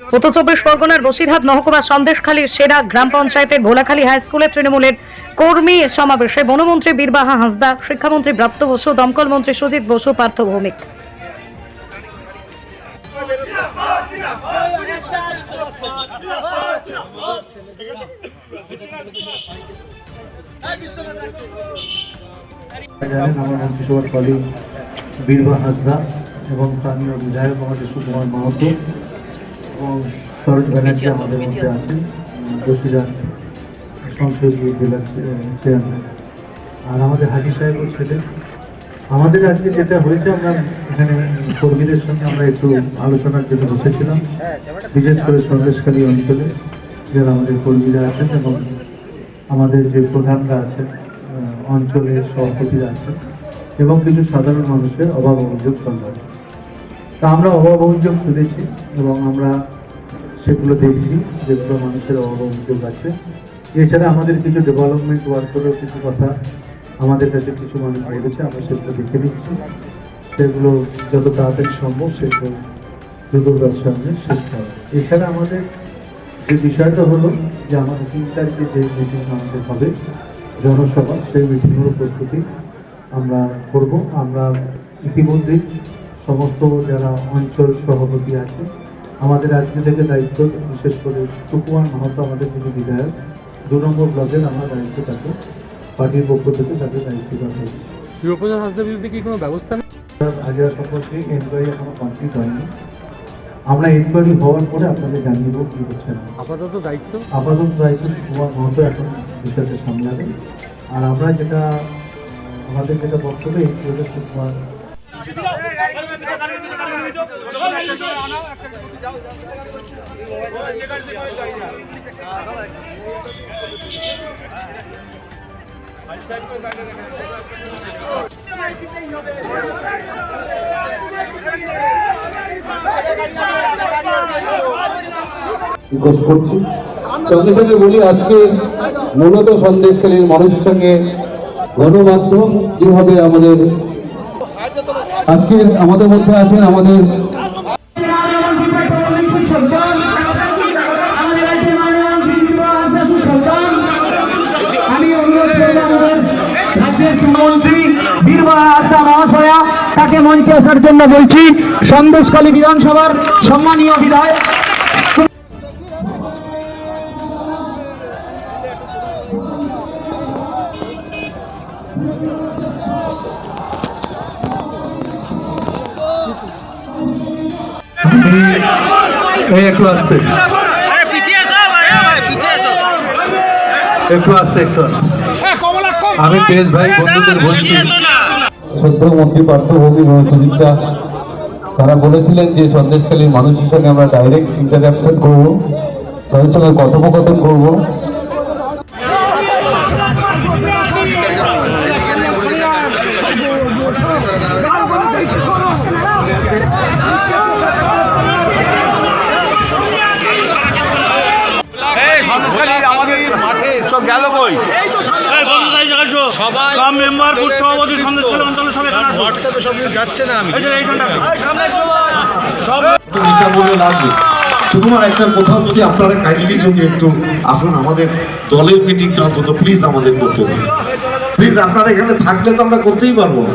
উত্তর চব্বিশ পরগনার বসিরহাট মহকুমা সন্দেশখালীর সেরা গ্রাম পঞ্চায়েতের ভোলাখালী হাই স্কুলের তৃণমূলের কর্মী সমাবেশে বনমন্ত্রী বীরবাহা হাঁসদা, শিক্ষামন্ত্রী ব্রাত্য বসু, দমকল মন্ত্রী সুজিত বসু, পার্থ ভৌমিক। এবং স্থানীয় বিধায়ক আমাদের সুকুমার এবং সরোজ ব্যানার্জি আমাদের মধ্যে আছেন বসিরহাট সংসদীয় জেলার চেয়ারম্যান। আর আমাদের হাজি সাহেবও ছিলেন। আমাদের আজকে যেটা হয়েছে আমরা এখানে কর্মীদের সঙ্গে আমরা একটু আলোচনার জন্য বসেছিলাম। বিশেষ করে সন্দেশখালী অঞ্চলে যারা আমাদের কর্মীরা আছেন এবং আমাদের যে প্রধানরা আছেন অঞ্চলের সভাপতিরা আছেন এবং কিছু সাধারণ মানুষের অভাব অভিযোগ করলাম তা আমরা অভাব অভিযোগ শুনেছি এবং আমরা সেগুলো দেখছি, যেগুলো মানুষের অভাব অভিযোগ আছে। এছাড়া আমাদের কিছু ডেভেলপমেন্ট ওয়ার্কেরও কিছু কথা আমাদের কাছে কিছু মানুষ বলেছে, আমরা সেগুলো দেখে নিচ্ছি। সেগুলো যত তাড়াতাড়ি সম্ভব সেগুলো দ্রুত সামনে শেষ করা। এছাড়া আমাদের যে বিষয়টা হলো যে আমাদের তিন তারিখে যে মিটিং আমাদের হবে, জনসভা, সেই মিটিংয়ের প্রস্তুতি আমরা করব। আমরা ইতিমধ্যেই সমস্ত যারা অঞ্চল সভাপতি আছে আমাদের আজকে থেকে দায়িত্ব বিশেষ করে সুকুমার মাহাতো আমাদের যিনি বিধায়ক দু নম্বর ব্লকের আমরা দায়িত্ব তাকে পার্টির পক্ষ থেকে তাদের দায়িত্ব দেওয়া হয়েছে। শিবপ্রসাদ হাসদার বিরুদ্ধে কি কোনো ব্যবস্থা নেই? হাজার সম্পর্কে এনকোয়ারি এখনও কমপ্লিট হয়নি। আমরা এনকোয়ারি হওয়ার পরে আপনাদের জানিয়ে দেবো কী হচ্ছে। আপাতত দায়িত্ব? আপাতত দায়িত্ব কুমার মহতো এখন বিষয়টা সামলাবে আর আমরা যেটা আমাদের যেটা বক্তব্য ছিল সুকুমার সঙ্গে সঙ্গে বলি আজকে মূলত সন্দেশকালীন মানুষের সঙ্গে গণমাধ্যম যেভাবে আমাদের আজকে আমাদের মধ্যে আছেন আমাদের তাকে মঞ্চে আসার জন্য বলছি সন্দেশখালী বিধানসভার সম্মানীয় বিধায়ক। এই একটু আসতে। একটু আসতে একটু আসতে। আমি পেশ ভাই বন্ধুদের বলছি। সদ্য মন্ত্রী পার্থভূমি সুদীপটা তারা বলেছিলেন যে সন্দেশকালীন মানুষের সঙ্গে আমরা ডাইরেক্ট ইন্টারাকশন করব তাদের সঙ্গে কথোপকথন করব। সবাই সব মেম্বার বুথ সভাপতি সন্দেশখালী অঞ্চলের সব এখানে হোয়াটসঅ্যাপে সব কিছু যাচ্ছে না আমি। এই যে এইখানটা সব এটা লাগবে শুধুমাত্র একটা কোথাও যদি আপনারা কাইন্ডলি যদি একটু আসুন আমাদের দলের মিটিংটা অন্তত প্লিজ আমাদের করতে প্লিজ আপনারা এখানে থাকলে তো আমরা করতেই পারব না।